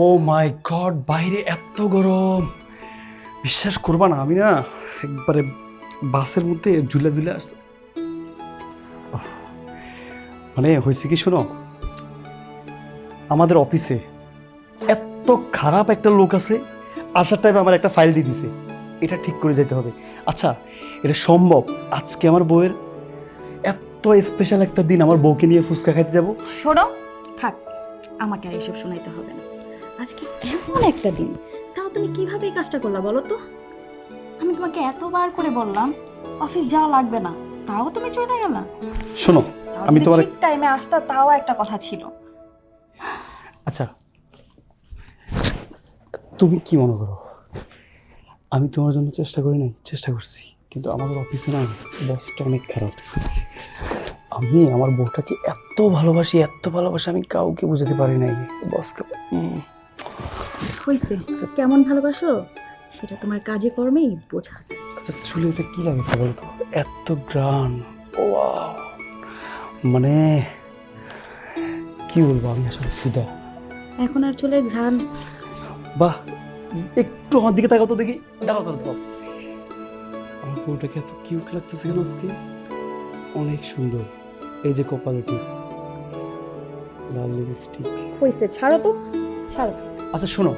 ও মাই god বাইরে এত গরম। বিশ্বাস করবা না, আমি না একবারে বাসের মধ্যে ঝুলে ঝুলে আসছে। মানে হয়েছে কি শোনো? আমাদের অফিসে এত খারাপ একটা লোক আছে, আসার টাইমে আমার একটা ফাইল দিয়ে দিছে। এটা ঠিক করে যেতে হবে। আচ্ছা এটা সম্ভব? আজকে আমার বউয়ের এত স্পেশাল একটা দিন, আমার বউকে নিয়ে ফুচকা খাইতে যাব? শোনো, থাক। আমাকে আর এসব শোনাইতে হবে না। আজকে এমন একটা দিন। তাও তুমি কীভাবে এই কাজটা করলা বলো তো? আমি তোমাকে এতবার করে বললাম অফিস যাওয়া লাগবে না তাও তুমি চলে গেলা। শোনো আমি তোমার ঠিক টাইমে আসতা তাও একটা কথা ছিল। আচ্ছা তুমি কি মনে করো? আমি তোমার জন্য চেষ্টা করি নাই চেষ্টা করছি কিন্তু আমাদের অফিসে না বসটা অনেক খারাপ। আমি আমার বউটাকে এত ভালোবাসি এত ভালোবাসি আমি কাউকে বুঝাতে পারি নাই। বসকে হয়েছে কেমন ভালোবাসো? সেটা তোমার কাজে কর্মেই বোঝা যায়। আচ্ছা চুলে এটা কি লাগেছে বলো তো? এত গ্রান মানে কি বলব আমি আসলে? ফিদা এখন আর চলে ঘ্রাণ। বাহ একটু আমার দিকে তাকাও তো দেখি। দাঁড়াও দাঁড়াও। আমার বউটাকে এত কিউট লাগতেছে কেন আজকে? অনেক সুন্দর। এই যে কপালটি লাল লিপস্টিক। হইছে ছাড়ো তো ছাড়ো। আচ্ছা শোনো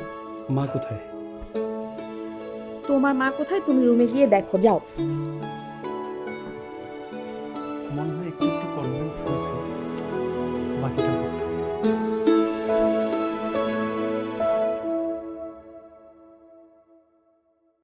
মা কোথায়? তোমার মা কোথায়? তুমি রুমে গিয়ে দেখো যাও। মনে হয় একটু একটু কনভিন্স হয়েছে।